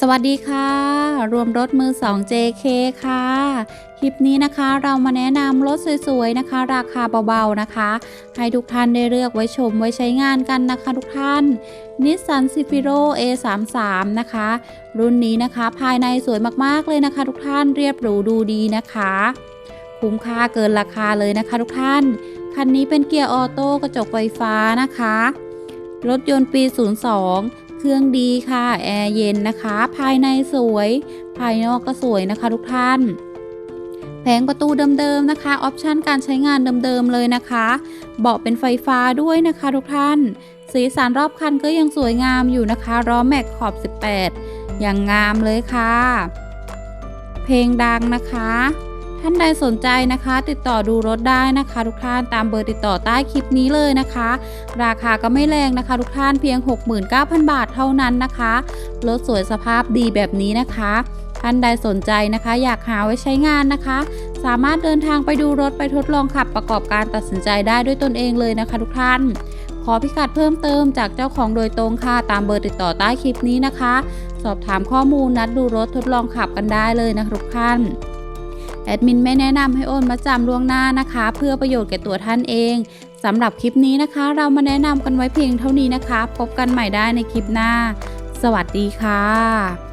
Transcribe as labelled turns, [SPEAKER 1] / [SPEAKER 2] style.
[SPEAKER 1] สวัสดีค่ะ รวมรถมือ 2 JK ค่ะ คลิปนี้นะคะเรามาแนะนำรถสวยๆนะคะ ราคาเบาๆนะคะ ให้ทุกท่านได้เลือกไว้ชมไว้ใช้งานกันนะคะทุกท่านนิสสันซิฟิโ A33 นะคะ รุ่นนี้นะคะภายในสวยมากๆเลยนะคะ ทุกท่านเรียบหรูดูดีนะคะ คุ้มค่าเกินราคาเลยนะคะทุกท่าน คันนี้เป็นเกียร์ออโต้กระจกไฟฟ้านะคะ รถยนต์ปี 02 เครื่องดีค่ะแอร์เย็นนะคะ ภายในสวย ภายนอกก็สวยนะคะทุกท่าน แผงประตูเดิมๆนะคะออปชันการใช้งานเดิมๆเลยนะคะเบาะเป็นไฟฟ้าด้วยนะคะทุกท่าน สีสันรอบคันก็ยังสวยงามอยู่นะคะล้อแม็กขอบ 18 อย่างงามเลยค่ะ เพลงดังนะคะ ท่านใดสนใจนะคะ ติดต่อดูรถได้นะคะ ทุกท่านตามเบอร์ติดต่อใต้คลิปนี้เลยนะคะ ราคาก็ไม่แรงนะคะ ทุกท่านเพียง 69,000 บาทเท่านั้นนะคะรถสวยสภาพดีแบบนี้นะคะท่านใดสนใจนะคะ อยากหาไว้ใช้งานนะคะ สามารถเดินทางไปดูรถไปทดลองขับประกอบการตัดสินใจได้ด้วยตนเองเลยนะคะ ทุกท่าน ขอพิกัดเพิ่มเติมจากเจ้าของโดยตรงค่ะ ตามเบอร์ติดต่อใต้คลิปนี้นะคะ สอบถามข้อมูลนัดดูรถทดลองขับกันได้เลยนะคะทุกท่าน แอดมินไม่แนะนำให้โอนมาจำล่วงหน้านะคะ เพื่อประโยชน์แก่ตัวท่านเองสำหรับคลิปนี้นะคะ เรามาแนะนำกันไว้เพียงเท่านี้นะคะ พบกันใหม่ได้ในคลิปหน้า สวัสดีค่ะ